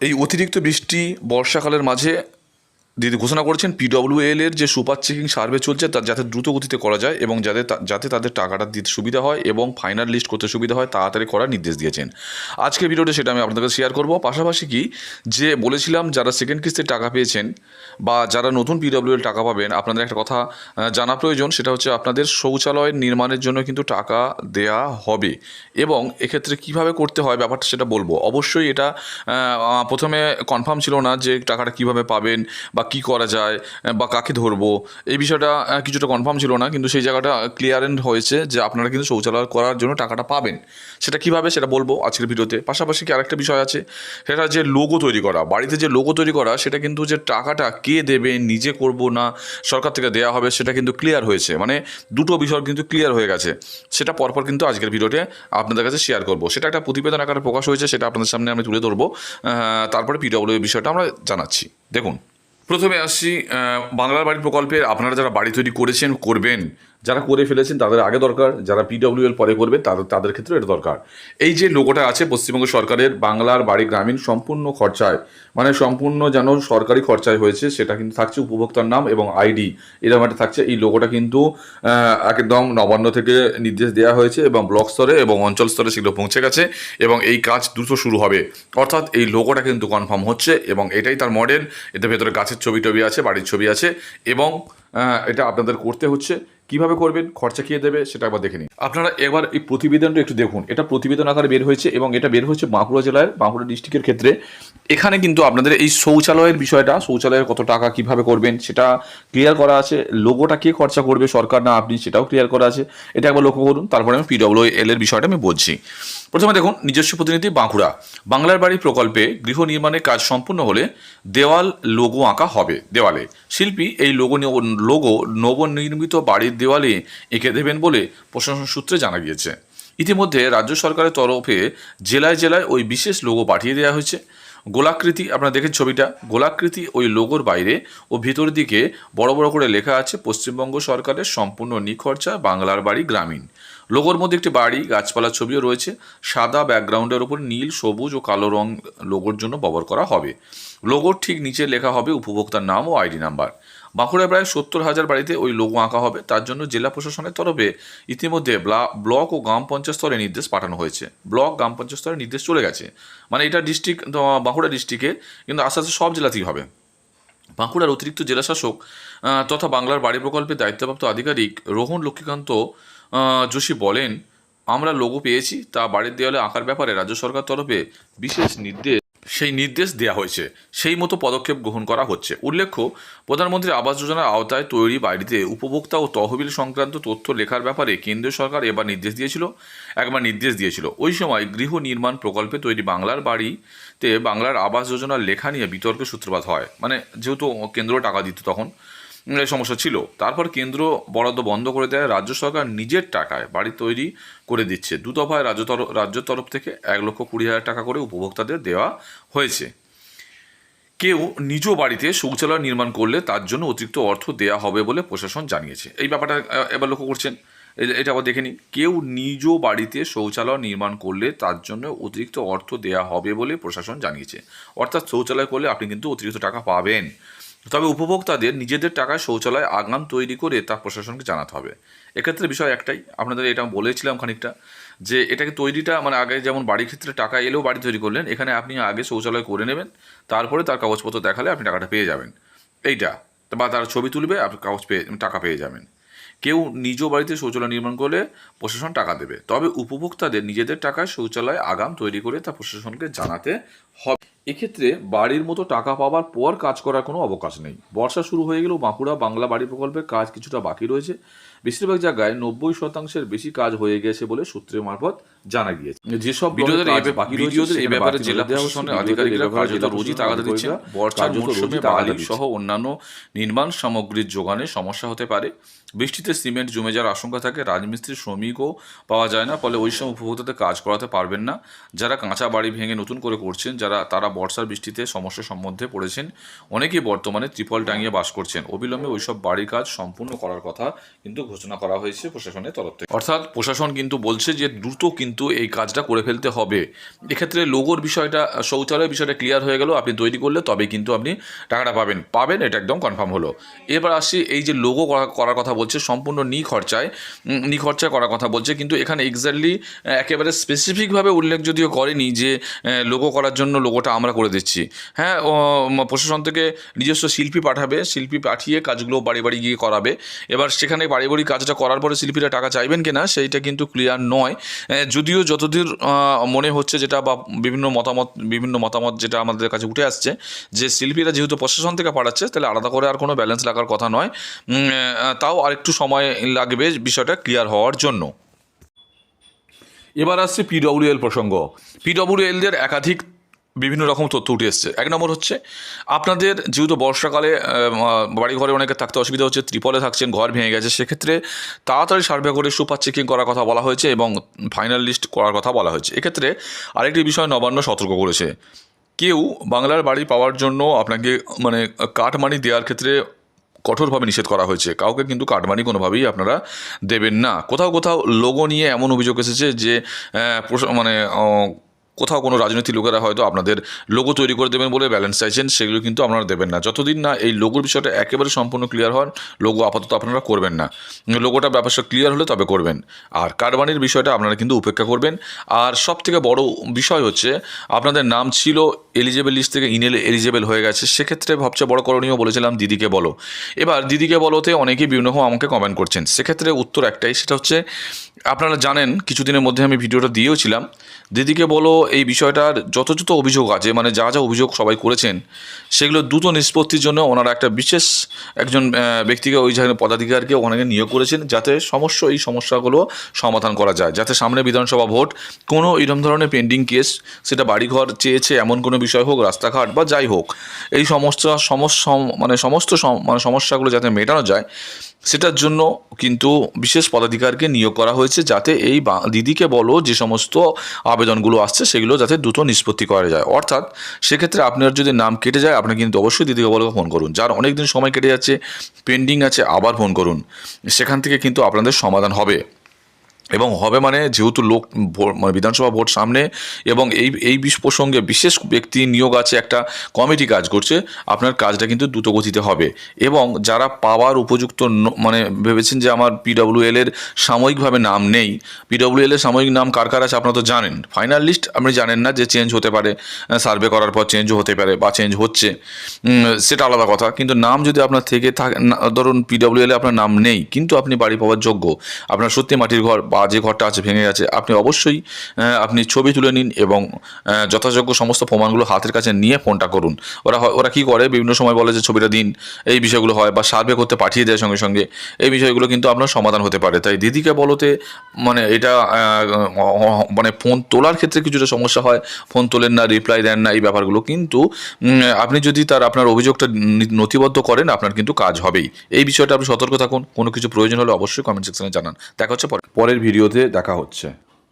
এই অতিরিক্ত বৃষ্টি বর্ষাকালের মাঝে দিদি ঘোষণা করেছেন পিডব্লিউএল এর যে সুপার চেকিং সার্ভে চলছে, তা যাতে দ্রুত গতিতে করা যায় এবং যাতে যাতে তাদের টাকাটা দিতে সুবিধা হয় এবং ফাইনাল লিস্ট করতে সুবিধা হয়, তাড়াতাড়ি করার নির্দেশ দিয়েছেন। আজকে ভিডিওতে সেটা আমি আপনাদের শেয়ার করব। পাশাপাশি কি, যে বলেছিলাম যারা সেকেন্ড কিস্তির টাকা পেয়েছেন বা যারা নতুন পিডব্লিউএল টাকা পাবেন, আপনাদের একটা কথা জানা প্রয়োজন, সেটা হচ্ছে আপনাদের শৌচালয় নির্মাণের জন্য কিন্তু টাকা দেয়া হবে এবং এক্ষেত্রে কীভাবে করতে হয় ব্যাপারটা সেটা বলব। অবশ্যই এটা প্রথমে কনফার্ম ছিল না যে টাকাটা কীভাবে পাবেন বা কি করা যায় বা কাকে ধরবো, এই বিষয়টা কিছুটা কনফার্ম ছিল না, কিন্তু সেই জায়গাটা ক্লিয়ারেন্ট হয়েছে যে আপনারা কিন্তু শৌচালয় করার জন্য টাকাটা পাবেন। সেটা কীভাবে সেটা বলব আজকের ভিডিওতে। পাশাপাশি কি আরেকটা বিষয় আছে? সেটা যে লোগো তৈরি করা। বাড়িতে যে লোগো তৈরি করা, সেটা কিন্তু যে টাকাটা কে দেবে, নিজে করব না, সরকার থেকে দেওয়া হবে, সেটা কিন্তু ক্লিয়ার হয়েছে। মানে দুটো বিষয় কিন্তু ক্লিয়ার হয়ে গেছে। সেটা পরপর কিন্তু আজকের ভিডিওতে আপনাদের কাছে শেয়ার করব। সেটা একটা প্রতিবেদন আকারে প্রকাশ হয়েছে, সেটা আপনাদের সামনে আমি তুলে ধরবো। তারপরে পিডব্লিউ বিষয়টা আমরা জানাচ্ছি। দেখুন প্রথমে আসছি বাংলার বাড়ি প্রকল্পের আপনারা যারা বাড়ি তৈরি করেছেন করবেন যারা করে ফেলেছেন তাদের আগে দরকার, যারা পিডব্লিউএল পরে করবে তাদের তাদের ক্ষেত্রে এটা দরকার। এই যে লোগোটা আছে পশ্চিমবঙ্গ সরকারের, বাংলার বাড়ি গ্রামীণ সম্পূর্ণ খরচায় মানে সম্পূর্ণ যেন সরকারি খরচায় হয়েছে, সেটা কিন্তু থাকছে উপভোক্তার নাম এবং আইডি। এরকম একটা থাকছে, এই লোগোটা কিন্তু একদম নবান্ন থেকে নির্দেশ দেওয়া হয়েছে এবং ব্লক স্তরে এবং অঞ্চল স্তরে সেগুলো পৌঁছে গেছে এবং এই কাজ দ্রুত শুরু হবে। অর্থাৎ এই লোগোটা কিন্তু কনফার্ম হচ্ছে এবং এটাই তার মডেল এতে ভেতরে গাছের ছবি টবি আছে, বাড়ির ছবি আছে এবং এটা আপনাদের করতে হচ্ছে। কীভাবে করবেন, খরচা কে দেবে, সেটা একবার দেখে নিন। আপনারা এবার এই প্রতিবেদনটা একটু দেখুন। এটা প্রতিবেদন আকারে বের হয়েছে এবং এটা বের হয়েছে বাঁকুড়া জেলার, বাঁকুড়া ডিস্ট্রিক্টের ক্ষেত্রে। এখানে কিন্তু আপনাদের এই শৌচালয়ের বিষয়টা, শৌচালয়ের কত টাকা কীভাবে করবেন, সেটা ক্লিয়ার করা আছে। লোগোটা কে খরচা করবে, সরকার না আপনি, সেটাও ক্লিয়ার করা আছে। এটা একবার লক্ষ্য করুন, তারপরে আমি পিডব্লিউ এল এর বিষয়টা আমি বলছি। প্রথমে দেখুন, নিজস্ব প্রতিনিধি বাঁকুড়া। বাংলার বাড়ি প্রকল্পে গৃহ নির্মাণের কাজ সম্পূর্ণ হলে দেওয়াল, লোগো আঁকা হবে দেওয়ালে। শিল্পী এই লোগো লোগো নবনির্মিত বাড়ির দেওয়ালে এঁকে দেবেন বলে প্রশাসন সূত্রে জানা গিয়েছে। ইতিমধ্যে রাজ্য সরকারের তরফে জেলায় জেলায় ওই বিশেষ লোগো পাঠিয়ে দেওয়া হয়েছে। গোলাকৃতি, আপনারা দেখেন ছবিটা, গোলাকৃতি ওই লোগোর বাইরে ও ভিতর দিকে বড় বড় করে লেখা আছে, পশ্চিমবঙ্গ সরকারের সম্পূর্ণ নিখরচা বাংলার বাড়ি গ্রামীণ। লোগোর মধ্যে একটি বাড়ি গাছপালা ছবিও রয়েছে। সাদা ব্যাকগ্রাউন্ডের উপর নীল, সবুজ ও কালো রং লোগোর জন্য ব্যবহার করা হবে। লোগোর ঠিক নিচে লেখা হবে উপভোক্তার নাম ও আইডি নাম্বার বাঁকুড়ায় প্রায় সত্তর হাজার বাড়িতে ওই লোগো আঁকা হবে। তার জন্য জেলা প্রশাসনের তরফে ইতিমধ্যে ব্লা- ব্লক ও গ্রাম পঞ্চায়েত স্তরে নির্দেশ পাঠানো হয়েছে। ব্লক, গ্রাম পঞ্চায়েত স্তরে নির্দেশ চলে গেছে। মানে এটা ডিস্ট্রিক্ট বাঁকুড়া ডিস্ট্রিক্টে কিন্তু আস্তে আস্তে সব জেলাতেই হবে। বাঁকুড়ার অতিরিক্ত জেলাশাসক তথা বাংলার বাড়ি প্রকল্পের দায়িত্বপ্রাপ্ত আধিকারিক রোহন লক্ষ্মীকান্ত যোশী বলেন, আমরা লোগো পেয়েছি, তা বাড়ির দেওয়ালে আঁকার ব্যাপারে রাজ্য সরকার তরফে বিশেষ নির্দেশ সেই নির্দেশ দেওয়া হয়েছে। সেই মতো পদক্ষেপ গ্রহণ করা হচ্ছে। উল্লেখ্য প্রধানমন্ত্রী আবাস যোজনার আওতায় তৈরি বাড়িতে উপভোক্তা ও তহবিল সংক্রান্ত তথ্য লেখার ব্যাপারে কেন্দ্রীয় সরকার এবার নির্দেশ দিয়েছিল, একবার নির্দেশ দিয়েছিল। ওই সময় গৃহ নির্মাণ প্রকল্পে তৈরি বাংলার বাড়িতে বাংলার আবাস যোজনার লেখা নিয়ে বিতর্কের সূত্রপাত হয়। মানে যেহেতু কেন্দ্র টাকা দিত তখন সমস্যা ছিল। তারপর কেন্দ্র বরাদ্দ বন্ধ করে দেয়, রাজ্য সরকার নিজের টাকায় বাড়ি তৈরি করে দিচ্ছে। দু দফায় রাজ্য তরফ রাজ্যের তরফ থেকে এক লক্ষ কুড়ি হাজার টাকা করে উপভোক্তাদের দেওয়া হয়েছে। কেউ নিজ বাড়িতে শৌচালয় নির্মাণ করলে তার জন্য অতিরিক্ত অর্থ দেওয়া হবে বলে প্রশাসন জানিয়েছে। এই ব্যাপারটা এবার লক্ষ্য করছেন। এটা আবার দেখে নিন। কেউ নিজ বাড়িতে শৌচালয় নির্মাণ করলে তার জন্য অতিরিক্ত অর্থ দেওয়া হবে বলে প্রশাসন জানিয়েছে। অর্থাৎ শৌচালয় করলে আপনি কিন্তু অতিরিক্ত টাকা পাবেন। তবে উপভোক্তাদের নিজেদের টাকায় শৌচালয় আগাম তৈরি করে তা প্রশাসনকে জানাতে হবে। এক্ষেত্রে বিষয় একটাই, আপনাদের এটা বলেছিলাম খানিকটা, যে এটাকে তৈরিটা মানে আগে যেমন বাড়ির ক্ষেত্রে টাকা এলেও বাড়ি তৈরি করলেন, এখানে আপনি আগে শৌচালয় করে নেবেন, তারপরে তার কাগজপত্র দেখালে আপনি টাকাটা পেয়ে যাবেন। এইটা, বা তার ছবি তুলবে, আপনি কাগজ পেয়ে, টাকা পেয়ে যাবেন। কেউ নিজ বাড়িতে শৌচালয় নির্মাণ করলে প্রশাসন টাকা দেবে। তবে উপভোক্তাদের নিজেদের টাকায় শৌচালয় আগাম তৈরি করে তা প্রশাসনকে জানাতে হবে। এক্ষেত্রে বাড়ির মতো টাকা পাওয়ার পর কাজ করার কোনো অবকাশ নেই। বর্ষা শুরু হয়ে গেলেও বাঁকুড়া বাংলা বাড়ি প্রকল্পের কাজ কিছুটা বাকি রয়েছে। বেশিরভাগ জায়গায় নব্বই শতাংশের বেশি কাজ হয়ে গেছে বলে সূত্রের মারফত জানা গিয়েছে। যেসব কাজ এই ব্যাপ- বাকি এই ব্যাপারে জেলা। প্রশাসনের আধিকারিকরা কার্যত রোজই তাগাদা দিচ্ছেন। আধিকারিকরা বর্ষার মৌসুমে বালি সহ অন্যান্য নির্মাণ সামগ্রীর যোগানে সমস্যা হতে পারে। বৃষ্টিতে সিমেন্ট জমে যাওয়ার আশঙ্কা থাকে। রাজমিস্ত্রি শ্রমিকও পাওয়া যায় না ফলে ওই সময় উপভোক্তাদের কাজ করাতে পারবেন না। যারা কাঁচা বাড়ি ভেঙে নতুন করে করছেন যারা তারা বর্ষার বৃষ্টিতে সমস্যা সম্বন্ধে পড়েছেন অনেকেই বর্তমানে ত্রিপল টাঙিয়ে বাস করছেন। অবিলম্বে ওইসব বাড়ির কাজ সম্পূর্ণ করার কথা কিন্তু ঘোষণা করা হয়েছে প্রশাসনের তরফ থেকে। অর্থাৎ প্রশাসন কিন্তু বলছে যে দ্রুত কিন্তু কিন্তু এই কাজটা করে ফেলতে হবে। এক্ষেত্রে লোগোর বিষয়টা শৌচালয়ের বিষয়টা ক্লিয়ার হয়ে গেল আপনি তৈরি করলে তবে কিন্তু আপনি টাকাটা পাবেন। পাবেন এটা একদম কনফার্ম হলো। এবার আসি এই যে লোগো করার কথা বলছে সম্পূর্ণ নি খরচায় উম, নি খরচায় করার কথা বলছে কিন্তু এখানে এক্স্যাক্টলি একেবারে স্পেসিফিকভাবে উল্লেখ যদিও করেনি যে লোগো করার জন্য লোগোটা আমরা করে দিচ্ছি। হ্যাঁ প্রশাসন থেকে নিজস্ব শিল্পী পাঠাবে শিল্পী পাঠিয়ে কাজগুলো বাড়ি বাড়ি গিয়ে করাবে। এবার সেখানে বাড়ি বাড়ি কাজটা করার পরে শিল্পীরা টাকা চাইবেন কিনা সেইটা কিন্তু ক্লিয়ার নয়। যদিও যতদূর মনে হচ্ছে যেটা বা বিভিন্ন মতামত বিভিন্ন মতামত যেটা আমাদের কাছে উঠে আসছে, যে শিল্পীরা যেহেতু প্রশাসন থেকে পাঠাচ্ছে, তাহলে আলাদা করে আর কোনো ব্যালেন্স লাগার কথা নয়। তাও আর তাও আরেকটু সময় লাগবে বিষয়টা ক্লিয়ার হওয়ার জন্য। এবার আসছে পিডব্লিউএল প্রসঙ্গ। পিডব্লিউএলদের একাধিক বিভিন্ন রকম তথ্য উঠে এসছে। এক নম্বর হচ্ছে আপনাদের যেহেতু বর্ষাকালে আহ, বাড়ি ঘরে অনেকে থাকতে অসুবিধা হচ্ছে ত্রিপলে থাকছেন ঘর ভেঙে গেছে সেক্ষেত্রে তাড়াতাড়ি সার্ভে করে সুপার চেকিং করার কথা বলা হয়েছে এবং ফাইনাল লিস্ট করার কথা বলা হয়েছে। এক্ষেত্রে আরেকটি বিষয় নবান্ন সতর্ক করেছে। কেউ বাংলার বাড়ি পাওয়ার জন্য আপনাকে মানে কাটমানি দেওয়ার ক্ষেত্রে কঠোরভাবে নিষেধ করা হয়েছে। কাউকে কিন্তু কাটমানি কোনোভাবেই আপনারা দেবেন না। কোথাও কোথাও লোগো নিয়ে এমন অভিযোগ এসেছে যে মানে কোথাও কোনো রাজনৈতিক লোকেরা হয়তো আপনাদের লোগো তৈরি করে দেবেন বলে ব্যালেন্স চাইছেন, সেগুলো কিন্তু আপনারা দেবেন না। যতদিন না এই লোগোর বিষয়টা একেবারে সম্পূর্ণ ক্লিয়ার হন লোগো আপাতত আপনারা করবেন না। লোগোটা ব্যাপারটা ক্লিয়ার হলে তবে করবেন। আর কারবানির বিষয়টা আপনারা কিন্তু উপেক্ষা করবেন। আর সব থেকে বড় বিষয় হচ্ছে, আপনাদের নাম ছিল এলিজেবল লিস্ট থেকে ইনেল এলিজেবল হয়ে গেছে। সেক্ষেত্রে সবচেয়ে বড় করণীয় বলেছিলাম দিদিকে বলো। এবার দিদিকে বলোতে অনেকেই বিভিন্ন আমাকে কমেন্ট করছেন। সেক্ষেত্রে উত্তর একটাই, সেটা হচ্ছে, আপনারা জানেন, কিছুদিনের মধ্যে আমি ভিডিওটা দিয়েওছিলাম। দিদিকে বলো এই বিষয়টার যত যত অভিযোগ আছে মানে যা যা অভিযোগ সবাই করেছেন, সেগুলো দ্রুত নিষ্পত্তির জন্য ওনারা একটা বিশেষ একজন ব্যক্তিকে ওই জায়গায় পদাধিকারকে ওখানে নিয়োগ করেছেন যাতে সমস্ত এই সমস্যাগুলো সমাধান করা যায়, যাতে সামনে বিধানসভা ভোট কোনো এরকম ধরনের পেন্ডিং কেস সেটা বাড়িঘর চেয়েছে এমন কোনো বিষয় হোক, রাস্তাঘাট বা যাই হোক, এই সমস্যা সমস্যা মানে সমস্ত সম- মানে সমস্যাগুলো যাতে মেটানো যায় সেটার জন্য কিন্তু বিশেষ পদাধিকারকে নিয়োগ করা হয়েছে যাতে এই দিদিকে বলো যে সমস্ত আবেদনগুলো আসছে সেগুলো যাতে দ্রুত নিষ্পত্তি করা যায়। অর্থাৎ সেক্ষেত্রে আপনার যদি নাম কেটে যায় আপনি কিন্তু অবশ্যই দিদিকে বলো ফোন করুন। যার অনেক দিন সময় কেটে যাচ্ছে, পেন্ডিং আছে, আবার ফোন করুন। সেখান থেকে কিন্তু আপনাদের সমাধান হবে। এবং হবে মানে যেহেতু লোক মানে বিধানসভা ভোট সামনে এবং এই এই প্রসঙ্গে বিশেষ ব্যক্তি নিয়োগ আছে, একটা কমিটি কাজ করছে, আপনার কাজটা কিন্তু দ্রুতগতিতে হবে। এবং যারা পাওয়ার উপযুক্ত মানে ভেবেছেন যে আমার পিডব্লিউএল এর সাময়িকভাবে নাম নেই পিডব্লিউএল এর সাময়িক নাম কার কার আছে আপনারা তো জানেন। ফাইনাল লিস্ট আপনি জানেন না যে চেঞ্জ হতে পারে সার্ভে করার পর চেঞ্জও হতে পারে বা চেঞ্জ হচ্ছে। সেটা আলাদা কথা, কিন্তু নাম যদি আপনার থেকে থাকে ধরুন পিডব্লিউএল এ আপনার নাম নেই, কিন্তু আপনি বাড়ি পাওয়ার যোগ্য, আপনার সত্যি মাটির ঘর বা যে ঘরটা আছে, ভেঙে গেছে। আপনি অবশ্যই আপনি ছবি তুলে নিন এবং যথাযোগ্য সমস্ত প্রমাণগুলো হাতের কাছে নিয়ে ফোনটা করুন। ওরা ওরা কী করে? বিভিন্ন সময় বলে যে, ছবিটা দিন, এই বিষয়গুলো হয় বা সার্ভে করতে পাঠিয়ে দেয় সঙ্গে সঙ্গে। এই বিষয়গুলো কিন্তু আপনার সমাধান হতে পারে। তাই দিদিকে বলতে মানে এটা মানে ফোন তোলার ক্ষেত্রে কিছুটা সমস্যা হয়। ফোন তোলেন না রিপ্লাই দেন না, এই ব্যাপারগুলো। কিন্তু আপনি যদি তার, আপনার অভিযোগটা নথিবদ্ধ করেন, আপনার কিন্তু কাজ হবেই। এই বিষয়টা আপনি সতর্ক থাকুন। কোনো কিছু প্রয়োজন হলে অবশ্যই কমেন্ট সেকশনে জানান। দেখা হচ্ছে পরে- পরের ভিডিওতে দেখা হচ্ছে।